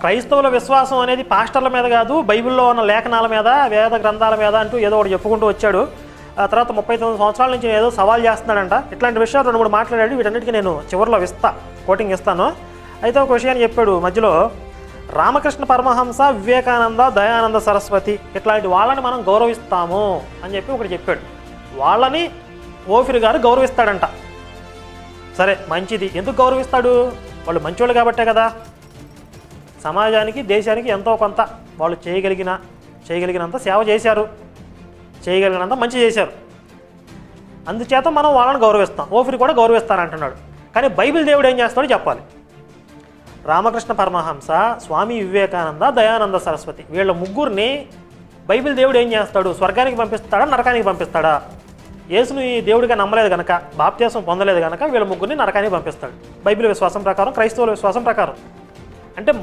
క్రైస్తవుల విశ్వాసం అనేది పాస్టర్ల మీద కాదు బైబిల్లో ఉన్న లేఖనాల మీద వేద గ్రంథాల మీద అంటూ ఏదో ఒకటి చెప్పుకుంటూ వచ్చాడు. ఆ తర్వాత ముప్పై తొమ్మిది సంవత్సరాల నుంచి ఏదో సవాల్ చేస్తున్నాడంట. ఇట్లాంటి విషయాలు రెండు మూడు మాట్లాడాడు వీటన్నిటికీ నేను చివరిలో ఇస్తా కోటింగ్ ఇస్తాను. అయితే ఒక విషయాన్ని చెప్పాడు మధ్యలో రామకృష్ణ పరమహంస వివేకానంద దయానంద సరస్వతి ఇట్లాంటి వాళ్ళని మనం గౌరవిస్తాము అని చెప్పి ఒకటి చెప్పాడు. వాళ్ళని ఓఫిర్ గారు గౌరవిస్తాడంట. సరే మంచిది. ఎందుకు గౌరవిస్తాడు? వాళ్ళు మంచోళ్ళు కాబట్టే కదా. సమాజానికి దేశానికి ఎంతో కొంత వాళ్ళు చేయగలిగిన చేయగలిగినంత సేవ చేశారు. చేయగలిగినంత మంచి చేశారు. అందుచేత మనం వాళ్ళని గౌరవిస్తాం. ఓఫిరి కూడా గౌరవిస్తానంటున్నాడు. కానీ బైబిల్ దేవుడు ఏం చేస్తాడో చెప్పాలి. రామకృష్ణ పరమహంస స్వామి వివేకానంద దయానంద సరస్వతి వీళ్ళ ముగ్గురిని బైబిల్ దేవుడు ఏం చేస్తాడు? స్వర్గానికి పంపిస్తాడా? నరకానికి పంపిస్తాడా? యేసుని దేవుడిగా నమ్మలేదు కనుక బాప్త్యాసం పొందలేదు కనుక వీళ్ళ ముగ్గురిని నరకానికి పంపిస్తాడు. బైబిల్ విశ్వాసం ప్రకారం క్రైస్తవుల విశ్వాసం ప్రకారం. అంటే